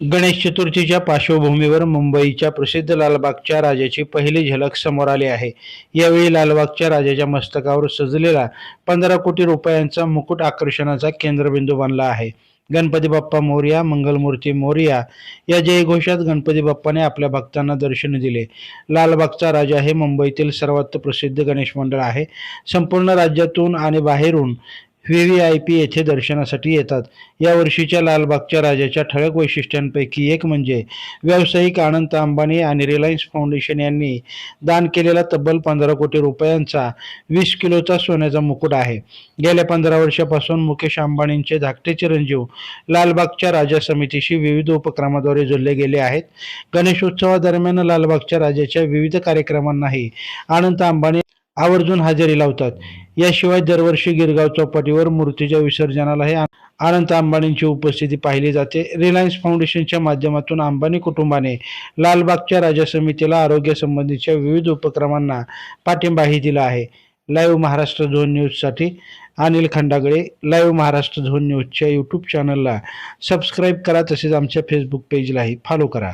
गणेश चतुर्थीच्या पार्श्वभूमीवर मुंबईच्या प्रसिद्ध लालबागच्या राजाची पहिली झलक समोर आली आहे. यावेळी लालबागच्या राजाच्या मस्तकावर सजलेला पंधरा कोटी रुपयांचा मुकुट आकर्षणाचा केंद्रबिंदू बनला आहे. गणपती बाप्पा मोर्या मंगलमूर्ती मोर्या या जयघोषात गणपती बाप्पाने आपल्या भक्तांना दर्शन दिले. लालबागचा राजा हे मुंबईतील सर्वात प्रसिद्ध गणेश मंडळ आहे. संपूर्ण राज्यातून आणि बाहेरून व्ही व्ही आय पी येथे दर्शनासाठी येतात. या वर्षीच्या लालबागच्या राजाच्या ठळक वैशिष्ट्यांपैकी एक म्हणजे व्यावसायिक आनंद अंबानी आणि रिलायन्स फाउंडेशन यांनी दान केलेला तब्बल पंधरा कोटी रुपयांचा वीस किलोचा सोन्याचा मुकुट आहे. गेल्या पंधरा वर्षापासून मुकेश अंबानींचे धाकटे चिरंजीव लालबागच्या राजा समितीशी विविध उपक्रमाद्वारे जोडले गेले आहेत. गणेशोत्सवादरम्यान लालबागच्या राजाच्या विविध कार्यक्रमांनाही अनंत अंबानी आवर्जून हजेरी लावतात. याशिवाय दरवर्षी गिरगाव चौपाटीवर मूर्तीच्या विसर्जनालाही अनंत अंबानींची उपस्थिती पाहिली जाते. रिलायन्स फाउंडेशनच्या माध्यमातून अंबानी कुटुंबाने लालबागच्या राजा समितीला आरोग्यासंबंधीच्या विविध उपक्रमांना पाठिंबाही दिला आहे. लाईव्ह महाराष्ट्र झोन न्यूजसाठी अनिल खंडागळे लाईव्ह महाराष्ट्र झोन न्यूजच्या यूट्यूब चॅनलला सबस्क्राईब करा. तसेच आमच्या फेसबुक पेजलाही फॉलो करा.